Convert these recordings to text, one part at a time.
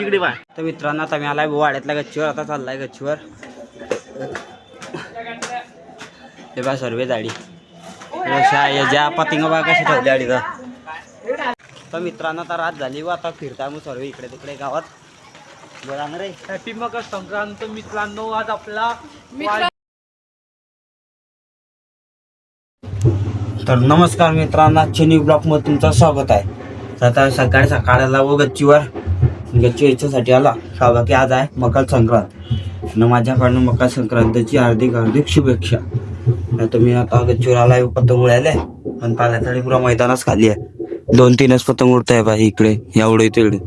इकडे तर मित्रांनो आता मी आलाय वाड्यातल्या गच्चीवर. आता चाललाय गच्चीवर. हे बा सर्वे जाडी ज्या पतिंग बा कशी ठेवली आडी तर मित्रांनो आता रात झाली व आता फिरता मग सर्व इकडे तिकडे गावात. बोला ना रे. हॅपी मकर संक्रांत मित्रांनो आज आपला तर नमस्कार मित्रांनो चेनी ब्लॉकमध्ये तुमचं स्वागत आहे. तर आता सकाळी सकाळला व गच्चीवर गच्ची याच्यासाठी आला. का की आज आहे मकर संक्रांत. आणि माझ्याकडनं मकर संक्रांतीची हार्दिक हार्दिक शुभेच्छा. तुम्ही आता गच्चीवर आला पतंग उडायले. पण पाण्यासाठी पुरा मैदानच खाली आहे. दोन तीनच पतंग उडत आहे बाई इकडे एवढे तिकडे.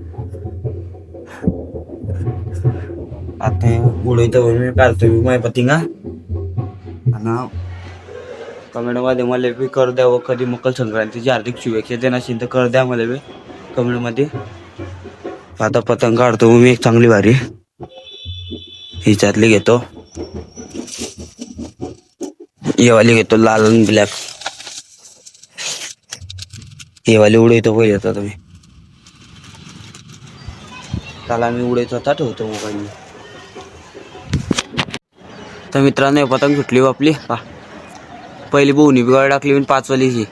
आता उडवतो मी काढतो मी माय पतिंगा आणि कमेंटमध्ये मला बी कर द्या व कधी मकर संक्रांतीची हार्दिक शुभेच्छा देणार असेल तर कर द्या मला बी. कमेंटमध्ये आता पतंग काढतो मी एक चांगली भारी हिच्यातली घेतो. येवाली घेतो लाल आणि ब्लॅक. येवाली उडवतो पहिले आता तुम्ही. त्याला मी उडवतो आता ठेवतो मोबाईल तर मित्रांनो पतंग सुटली आपली. पा पहिली बोवणी बिघाड टाकली मी पाचवालीची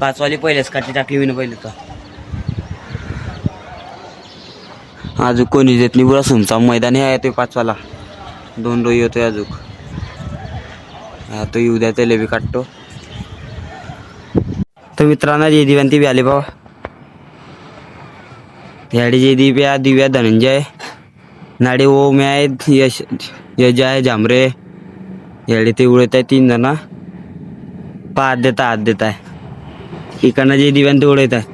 पाचवाली पहिलेच काठी टाकली मी पहिले तर. अजून कोणी देत नाही पुरा सुमचा मैदानी आहे ते पाचवाला. दोन रोई होतोय अजून हा तो येऊ द्या त्याला बी काढतो तर मित्रांनो जे दिव्यांती बी आले बाबा याडी जे दिव्या दिव्या धनंजय. नाडे ओम आहेत यश यज आहे झांबरे याडे ते उडत आहे तीन जण. पाच देता हात देत आहे. इकडनं जे दिव्यान ते उडत आहे.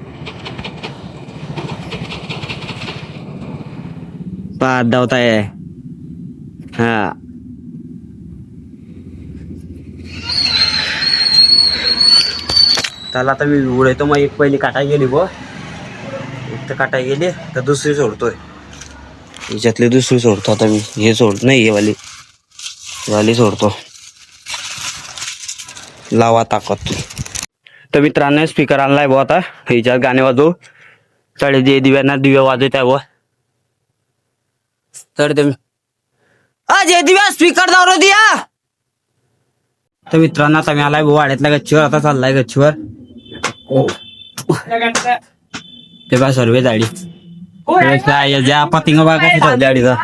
आत धावत आहे. हा. त्याला आता मी उडवतो मग एक पहिली काटा गेली ब एक तर काटा गेली तर दुसरी सोडतोय. याच्यातली दुसरी सोडतो आता मी. हे सोड नाही हे वाली. वाली सोडतो. लावा ताकद. तर मित्रांनो स्पीकर आणलाय बुवा आता. ह्याच्यात गाणे वाजवू. तळे जे दिव्यांना दिव्या वाजवत आहे तर ते जे दिव्या स्पीकर दावर दिया. तर मित्रांनो आता मी आलाय बुवा वाड्यातल्या गच्चीवर. आता चाललाय गच्चीवर. ते बा सर्वे जाडी ज्या पतिंग बा अडीचा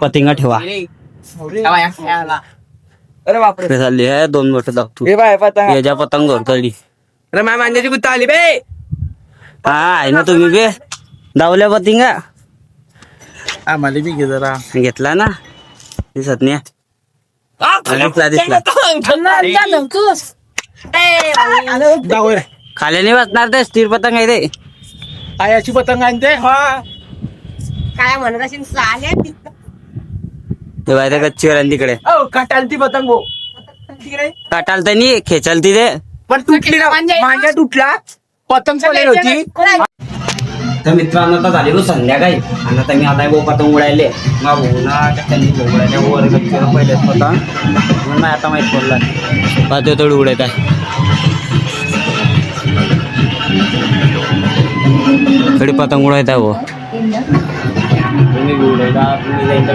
पतिंगा ठेवा. अरे बापरे. चालली आहे दोन मोठ दाखतू हे बाय पतंग. याच्या पतंग तळली अरे माझ्या मांजाची कुत्ता आली बे. हा आहे ना तुम्ही बे. दावल्या पतिंगा. आम्हाला बी घे जरा. घेतला ना. दिसत नाही. दिसला. खाली नाही बसणार ते स्थिर पतंग आहे ते. आयाची पतंग आणते हा. काय म्हणत असेल चाले ते बाय त्या गच्चीवर आहे तिकडे. ओ काटाल ती पतंग. भाऊ तिकडे. काटाल तर नाही खेचाल ती ते. पण तुटली ना मांजा तुटला पतंग पडली होती. तर मित्रांनो आता झाली हो संध्याकाळी. आणि आता मी आता भाऊ पतंग उडायले. मग भाऊ ना त्यांनी भाऊ उडायल्या वर गच्चीवर पहिलेच पतंग. म्हणून नाही आता माहीत पडला. पाहतो थोडी उडत आहे. थोडी पतंग उडत आहे भाऊ. तुम्ही उडवता तुम्ही जाईल तर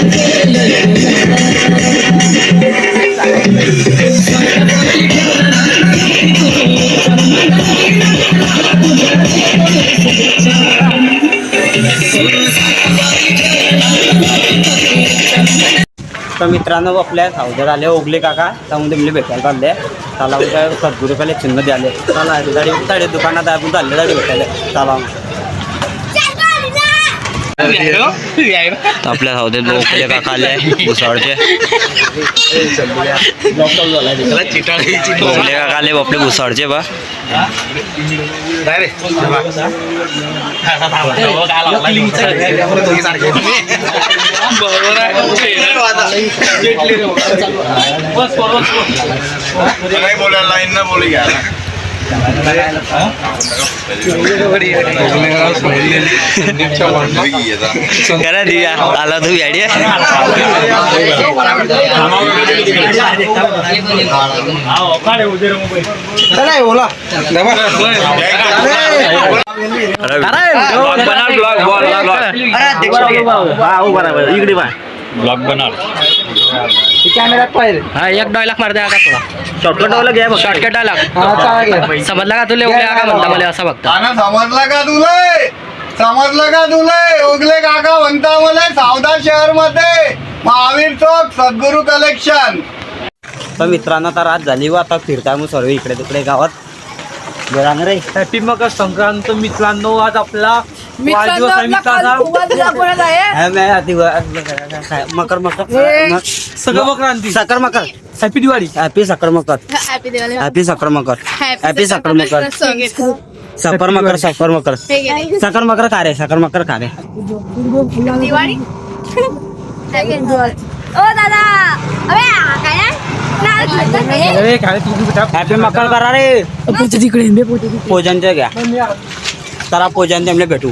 मित्रांनो आपल्या सावधर आले ओगले काका. त्यामध्ये मला भेटायला चालले. चला काय सद्गुरू पहिले चिन्ह आले चला गाडी दुकानात आहे आपण चालले गाडी भेटायला. चला. आपल्या सावते भोपळे काका आले भुसावळचे. भोपळे काका आले? भोपळे भुसावळचे बा बोला लाइन ना बोली કરે દિવ્યા આલા તું વેડીએ અરે ઓલા અરે બનાવ બ્લોગ બ્લોગ અરે દેખાડો હા હું બરાબર ઈકડી ભાઈ दिया आला तू गाडी हा एक डायलॉग मारते आता थोडा शॉर्टकट वाला घ्या बघ. शॉर्टकट डायलॉग समजला का तुला उगले का म्हणता मला असं बघता? समजलं का तुले? समजलं का तुले? उगले काका म्हणता मला सावदा शहरमध्ये महावीर चौक सद्गुरू कलेक्शन तर मित्रांनो तर आज झाली व आता फिरताय मग सर्व इकडे तिकडे गावात. हॅपी मकर संक्रांत मित्रांनो आज आपला वाढदिवस आहे मित्राचा हा, मकर मकर मक- सगळं मकरांती. साखर मकर. हॅपी दिवाळी. हॅपी साखर मकर. हॅपी साखर मकर. हॅपी साखर मकर. साखर मकर साखर मकर. साखर मकर का रे साखर मकर का रे. दिवाळी? ओ दादा. अबे काय? अरे काय तुम्ही बेटा हॅपी मकर करा रे पूजनचे घ्या करा पूजन तेमले भेटू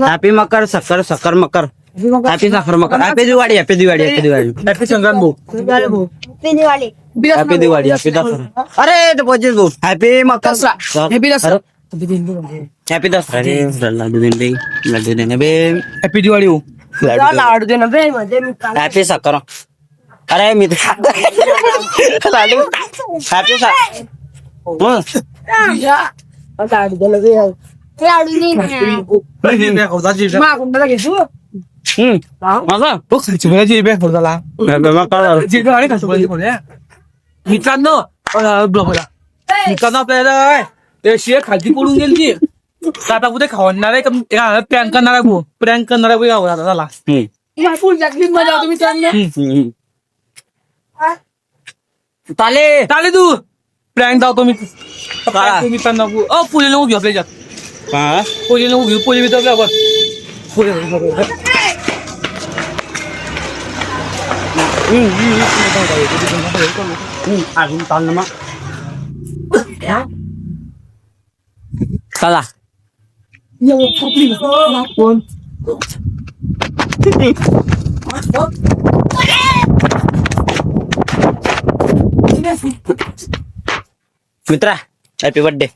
हॅपी मकर साखर साखर मकर हॅपी साखर Makar happy Diwali happy Diwali happy Diwali happy Sankrant भाऊ दिवाळी हॅपी दिवाळी हॅपी दसरा अरे तो पोचेस भाऊ happy Makar Happy Dasara. Happy Dasara रे लाडू देन बे लाडू देन बे हॅपी दिवाळी भाऊ लाडू देन. हॅपी साखर अरे मी लाडू हॅपी सा हं. लाडू नाही हं. माझा जिबे फोडला हॅपी मकर जिबे आणि कसं बोलले मित्रांनो अं, ब्लॉगला मित्रांनो आपल्याला काय ते शेअर खालती पडून गेली तर आता उद्या खावणार आहे का? प्रँक करणार आहे भाऊ. प्रँक करणार आहे भाऊ गावात आता झाला हं. हं. ताले. चालेल तू. प्रँक जावतो मी. अ पूजेला उभी आपल्या याच्यात. हा पूजेला उभी पूजे मित्र आपल्या बस पूजे हं. अजून चाल ना मग. चला. मित्रा हॅपी बर्थडे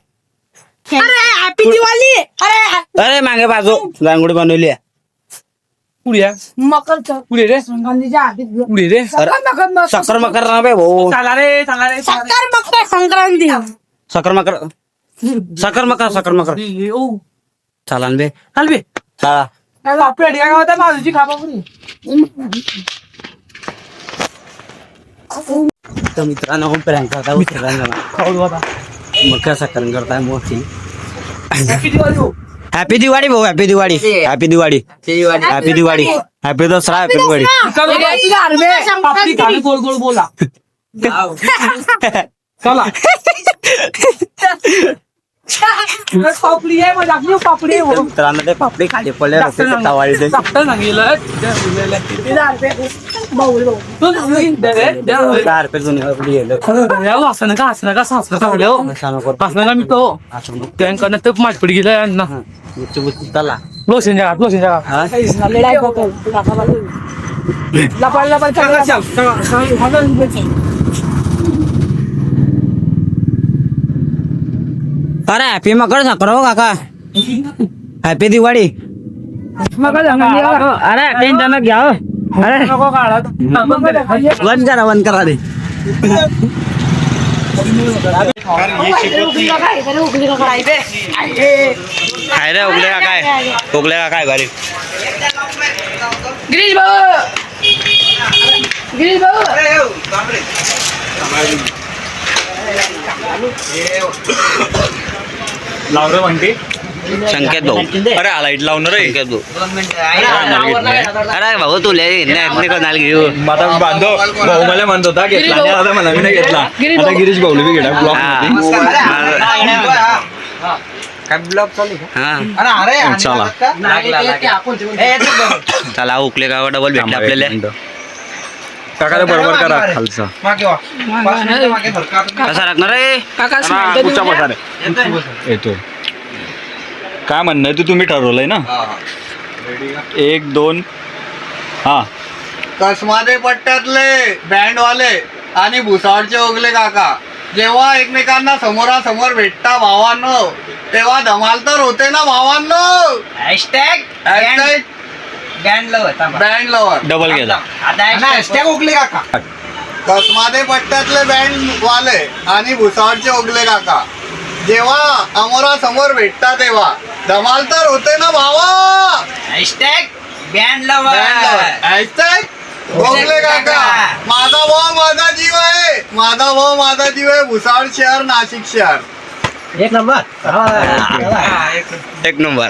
हॅपी दिवाळी! अरे अरे मागे बाजू रांगोळी बनवली आहे. पुढे मकर पुढे रे. पुढे रे. अरे, मकर ना बे भाऊ चाला रे चाला रे चाला रे. मकर संक्रांती. साखर मकर साखर मकर साखर मकर ए, ओ. चाला ना बे. चाल बे. चाला. काय गावात माझी खाबा तर मित्रांनो प्रँक करता आता. मकर साखर करताय मोठी. हॅपी दिवाळी हो. हॅपी दिवाळी भाऊ happy Diwali happy Diwali happy Diwali happy Dasara happy Diwali गोल गोल बोला. चला. पापडी आहे पापडी आहे हो. मित्रांनो ते पापडी खाली पडले डॉक्टर रस्त्याच्या सांग- तावाळीचे. डॉक्टर सांगितलं तू सांगितलं दे रे, दे रे. दहा रुपये जुनी पापडी गेलं. या असं नका असं नका सासरा सांगले हो असं नको. असं नका मी तो असं. त्यांकडनं तर माटपडी गेलं यांना हं. चला लोशन जगा लोशन हा? साखर हो काका हॅपी दिवाळी अरे टेन्शन घ्या हो. अरे नको काढा बंद करा बंद करा रे काय रे उगले का काय उगले का काय भारी गिरीश भाऊ गिरीश भाऊ लावलं म्हणते संकेत भाऊ अरे हा लाइट लावणार रे संकेत भाऊ अरे भाऊ तुला कोणाला घेऊ आता बांधव भाऊ मला म्हणत होता घेतला आता मला मी नाही घेतला आता गिरीश भाऊला बी घेणार ब्लॉक हा चला चला उकले गाव डबल भेटले आपल्याला काकाला बरोबर करा खालचा. कसा लागणार रे पुढचा बसा रे येतो काय म्हणणं आहे तू? तुम्ही ठरवलंय ना? एक दोन. हा. कसमादे पट्ट्यातले? बँडवाले. आणि भुसावळचे ओगले काका. जेव्हा एकमेकांना समोरासमोर भेटता भावांनो तेव्हा धमाल तर होते ना भावांनो? बँड लवर डबल गेला. कसमादे पट्ट्यातले बँड वाले आणि भुसावळचे ओगले काका. जेव्हा अमोरासमोर भेटता तेव्हा. धमाल तर होते ना भावा? Band lover. Hashtag ओगले काका. माझा भाऊ माझा जीव आहे. माझा भाऊ माझा जीव आहे भुसावळ शहर नाशिक शहर. एक नंबर.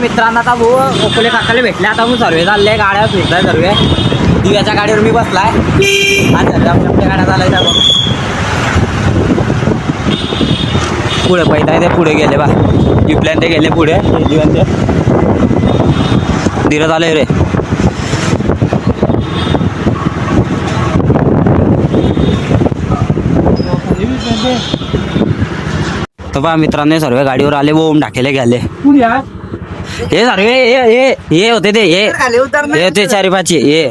मित्रांनो आता भाऊ अकोले काकाला भेटले. आता मग सर्वे चालले गाड्या फिरताय सर्वे. दिव्याच्या गाडीवर मी बसलाय. सध्या आपल्या गाड्या चालाय बघ. पुढे पैदा ते पुढे गेले बा. इपल्यान ते गेले पुढे. दिव्यान ते. धीरत आले रे. तर बा मित्रांनो सर्व गाडीवर आले बोम टाकेले गेले हे सर्व हे हे हे होते ते हे. होते चारी पाचशे हे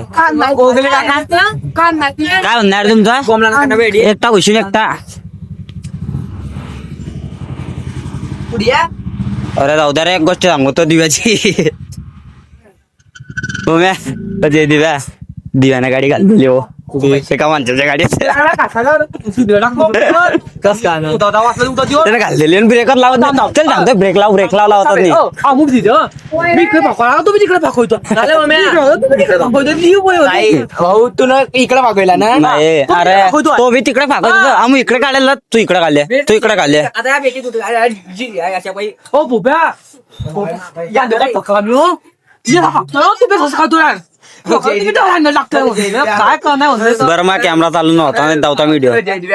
काय म्हणणार तुमचा? एकटा बसून एकटा. अरे जाऊ द्या रे एक गोष्ट सांगतो दिव्याची. दिव्या. दिव्याने गाडी घाललेली हो. एका माणसाच्या गाडीत कस काय ना? त्याने घाललेली ब्रेकर लावत नाही. चल सांगतो ब्रेक लाव ब्रेक लाव नाही. भाऊ तू इकडे पाकवला ना. नाही अरे तो मी तिकडे पाकवतो आम्ही इकडे काढलेला तू इकडे काढले. तू इकडे काढले. हो खातो यार काय करणार बरं मग कॅमेरा चालू नव्हता आणि धावता व्हिडिओ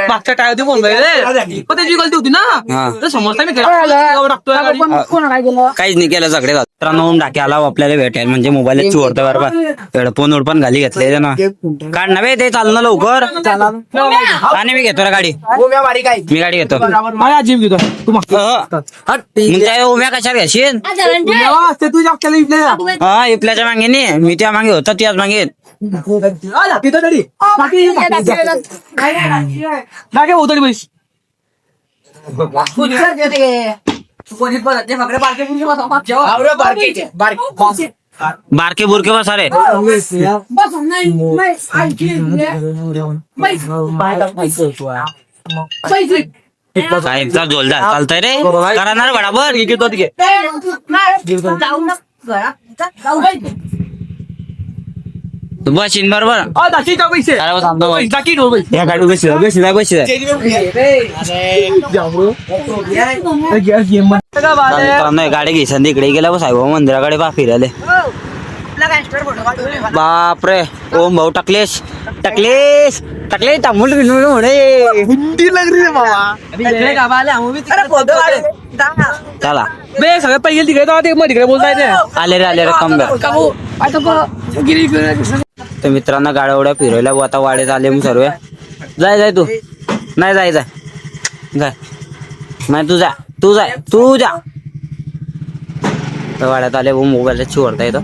मागच्या टायर रे. पण त्याची गलती होती हा. ना तर समजता मी टाकतोय. काहीच नाही केलं सगळे मित्रांनो डाके आला आपल्याला भेटेल. म्हणजे मोबाईल चोरतो बरं बा हेडफोन उडफोन घाली घेतले ना काढ ना बे ते चाल ना लवकर. आणि मी घेतो रे गाडी. मी गाडी घेतो. माझ्या जिम घेतो. तू उम्या कशाला घेशील? हा इपल्याच्या मागे नाही मी त्या मागे होतो. त्याच मागे तिथं तरी काय होतं पैसे बारके बुरके बसा रे साहेबचा जोलदार चालतंय रे करणार बराबर घेतो तिघे बस बरोबर दाखी का पैसे अरे बस आमचा भाई. दाखी ठेव पैसे या गाडी बस बस बस मित्रांनो गाडी घ्यायचं इकडे गेला बस साईबाबा मंदिराकडे बा फिरायले बापरे ओम भाऊ टाकलेस टाकलेस टाकले तांबूल बिंबूल म्हणे हुंडी लागली रे बाबा चला बे सगळ्यात पहिले तिकडे जाऊ ते मग तिकडे बोलताय ते आले रे आले रे कम तर मित्रांनो गाड्या फिरवल्या आता वाड्यात आले मग सर्व. जाय जाय तू. नाही जाय जाय. जाय. नाही तू जा. तू जाय तू जा. तर वाड्यात आले मोबाईल चिवडता येतो.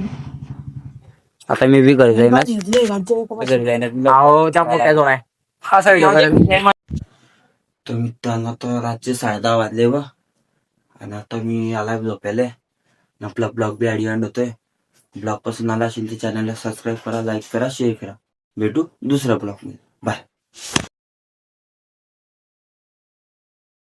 आता मी बी घरी जाईन. घरी जाईन तर मित्रांनो आता रातचे साडे दहा वाजले व आणि आता मी आलाय झोपायला आपला ब्लॉग बी एंड होतोय. ब्लॉगपासून आला असेल तर चॅनलला सबस्क्राईब करा लाईक करा शेअर करा. भेटू दुसऱ्या ब्लॉगमध्ये. बाय.